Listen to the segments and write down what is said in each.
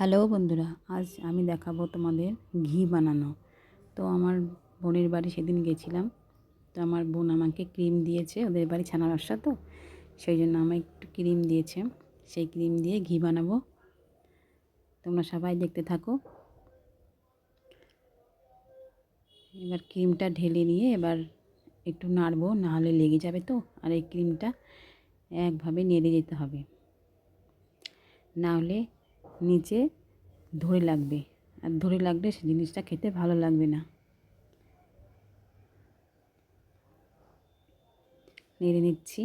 Hello বন্ধুরা, আজ আমি দেখাবো তোমাদের ঘি বানানো। তো আমার বোনের বাড়ি সেদিন গেছিলাম। তো আমার বোন আমাকে ক্রিম দিয়েছে, ওদের বাড়ি ছানা ব্যবসা তো, সেই জন্য আমায় একটু ক্রিম দিয়েছে। সেই ক্রিম দিয়ে ঘি বানাবো। তোমরা সবাই দেখতে থাকো। এবার ক্রিমটা ঢেলে নিয়ে এবার একটু নাড়বো, নাহলে লেগে যাবে তো। আর এই ক্রিমটা একভাবে নেড়ে যেতে হবে। না হলে নিচে ধরে লাগবে। আর ধরে লাগলে সে জিনিসটা খেতে ভালো লাগবে না। নেড়ে নিচ্ছি।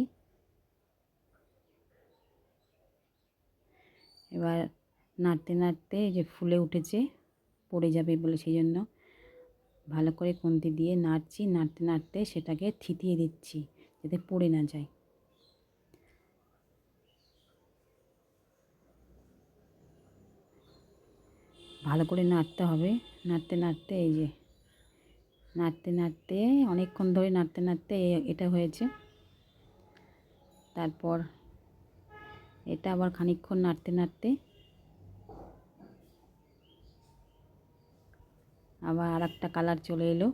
এবার নাড়তে নাড়তে যে ফুলে উঠেছে, পড়ে যাবে বলে সেই জন্য ভালো করে খুন্তি দিয়ে নাড়ছি, নাড়তে নাড়তে সেটাকে থিতিয়ে দিচ্ছি, যাতে পড়ে না যায়। ভালো করে নাড়তে হবে। নাড়তে নাড়তে এই যে, নাড়তে নাড়তে অনেকক্ষণ ধরে নাড়তে নাড়তে এটা হয়েছে। তারপর এটা আবার খানিকক্ষণ নাড়তে নাড়তে আবার আর একটা কালার চলে এলো।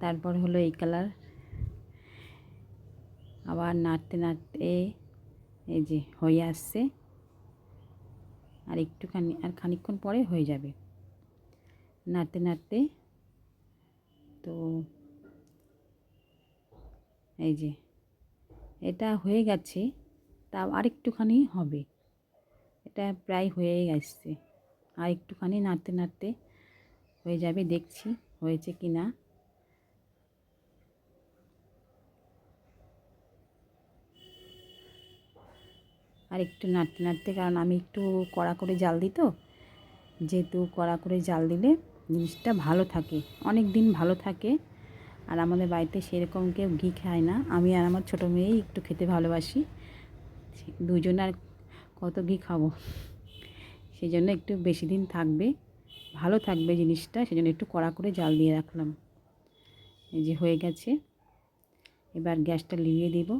তারপর হলো এই কালার। আবার নাড়তে নাড়তে এই যে হয়ে আসছে। আর একটুখানি, আর খানিকক্ষণ পরে হয়ে যাবে। নাড়তে নাড়তে তো এই যে, এটা হয়ে গেছে তা আরেকটুখানি হবে। এটা প্রায় হয়ে গেছে। আর একটুখানি নাড়তে নাড়তে হয়ে যাবে, দেখছি হয়েছে কি না আর একটু নাড়তে নাড়তে, কারণ আমি একটু কড়া করে জাল দিই তো। যেহেতু কড়া করে জাল দিলে জিনিসটা ভালো থাকে, অনেক দিন ভালো থাকে। আর আমাদের বাড়িতে সেরকম কেউ ঘি খায় না। আমি আর আমার ছোটো মেয়েই একটু খেতে ভালোবাসি। দুজন আর কত ঘি খাব? সেই জন্য একটু বেশি দিন থাকবে, ভালো থাকবে জিনিসটা সেই জন্য একটু কড়া করে জাল দিয়ে রাখলাম। এই যে হয়ে গেছে। এবার গ্যাসটা লিভিয়ে দেব।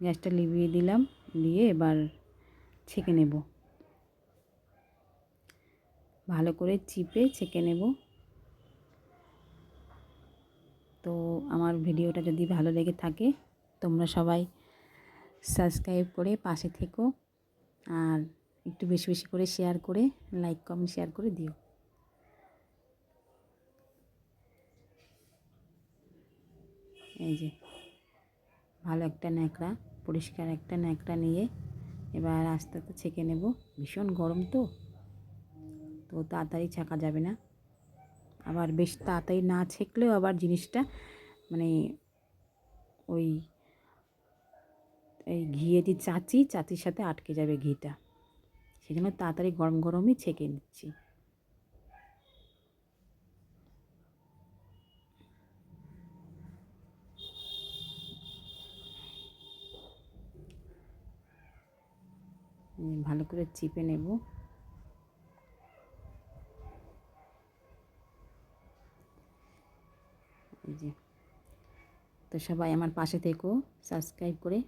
গ্যাসটা লিভিয়ে দিলাম, দিয়ে এবার ছেঁকে নেব। ভালো করে চিপে ছেঁকে নেব। তো আমার ভিডিওটা যদি ভালো লেগে থাকে, তোমরা সবাই সাবস্ক্রাইব করে পাশে থেকো আর একটু বেশি বেশি করে শেয়ার করে, লাইক, কমেন্ট, শেয়ার করে দিও। এই যে। ভালো একটা ন্যাকড়া, পরিষ্কার একটা ন্যাকড়া নিয়ে এবার আস্তে আস্তে ছেঁকে নেব। ভীষণ গরম তো তো তাড়াতাড়ি ছাকা যাবে না। আবার বেশ তাড়াতাড়ি না ছেঁকলেও আবার জিনিসটা মানে ওই, এই ঘিয়ে যে চাচি, চাচির সাথে আটকে যাবে ঘিটা। সেজন্য তাড়াতাড়ি গরম গরমই ছেঁকে নিচ্ছি। ভালো করে চিপে নেব। যে। তো সবাই আমার পাশে থেকো সাবস্ক্রাইব করে